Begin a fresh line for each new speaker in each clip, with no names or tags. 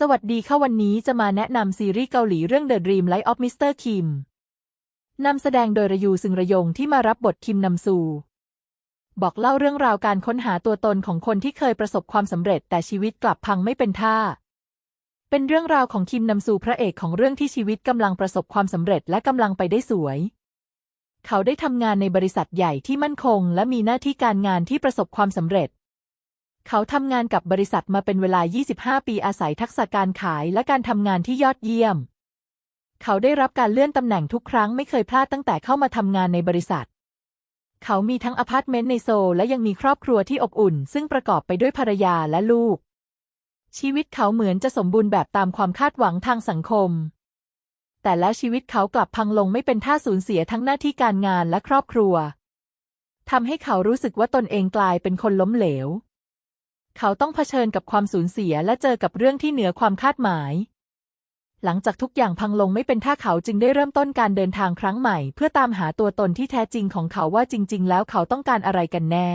สวัสดีค่ะวันนี้จะมาแนะนำซีรีส์เกาหลีเรื่อง The Dream Life of Mr. Kim นำแสดงโดยระยูซึงระยงที่มารับบทคิมนำซู บอกเล่าเรื่องราวการค้นหาตัวตนของคนที่เคยประสบความสำเร็จแต่ชีวิตกลับพังไม่เป็นท่า เป็นเรื่องราวของคิมนำซูพระเอกของเรื่องที่ชีวิตกำลังประสบความสำเร็จและกำลังไปได้สวย เขาได้ทำงานในบริษัทใหญ่ที่มั่นคง และมีหน้าที่การงานที่ประสบความสำเร็จ เขาทำงานกับบริษัทมาเป็นเวลา 25 ปีอาศัยทักษะการขายและการทำงานที่ยอดเยี่ยม เขาได้รับการเลื่อนตำแหน่งทุกครั้งไม่เคยพลาดตั้งแต่เข้ามาทำงานในบริษัท เขามีทั้งอพาร์ตเมนต์ในโซลและยังมีครอบครัวที่อบอุ่น ซึ่งประกอบไปด้วยภรรยาและลูก ชีวิตเขาเหมือนจะสมบูรณ์แบบตามความคาดหวังทางสังคม แต่แล้วชีวิตเขากลับพังลงไม่เป็นท่าสูญเสียทั้งหน้าที่การงานและครอบครัวทำให้เขารู้สึกว่าตนเองกลายเป็นคนล้มเหลว เขาต้องเผชิญกับความสูญเสียและเจอกับเรื่องที่เหนือความคาดหมาย หลังจากทุกอย่างพังลงไม่เป็นท่าเขาจึงได้เริ่มต้นการเดินทางครั้งใหม่ เพื่อตามหาตัวตนที่แท้จริงของเขาว่าจริง ๆ แล้วเขาต้องการอะไรกันแน่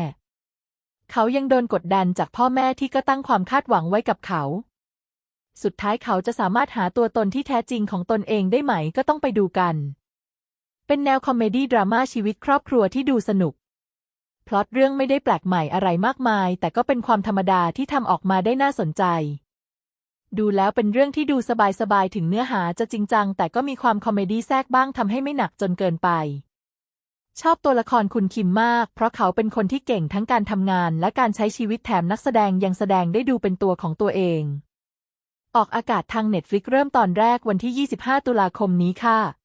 เขายังโดนกดดันจากพ่อแม่ที่ก็ตั้งความคาดหวังไว้กับเขา สุดท้ายเขาจะสามารถหาตัวตนที่แท้จริงของตนเองได้ไหมก็ต้องไปดูกัน เป็นแนวคอมเมดี้ดราม่าชีวิตครอบครัวที่ดูสนุก ล็อตเรื่องไม่ได้แปลกใหม่อะไรมากมาย แต่ก็เป็นความธรรมดาที่ทำออกมาได้น่าสนใจ ดูแล้วเป็นเรื่องที่ดูสบายๆ ถึงเนื้อหาจะจริงจัง แต่ก็มีความคอมเมดี้แทรกบ้างทำให้ไม่หนักจนเกินไป ชอบตัวละครคุณคิมมาก เพราะเขาเป็นคนที่เก่งทั้งการทำงานและการใช้ชีวิตแถมนักแสดงยังแสดงได้ดูเป็นตัวของตัวเอง ออกอากาศทางเน็ตฟลิกเริ่มตอนแรกวันที่ 25 ตุลาคมนี้ค่ะ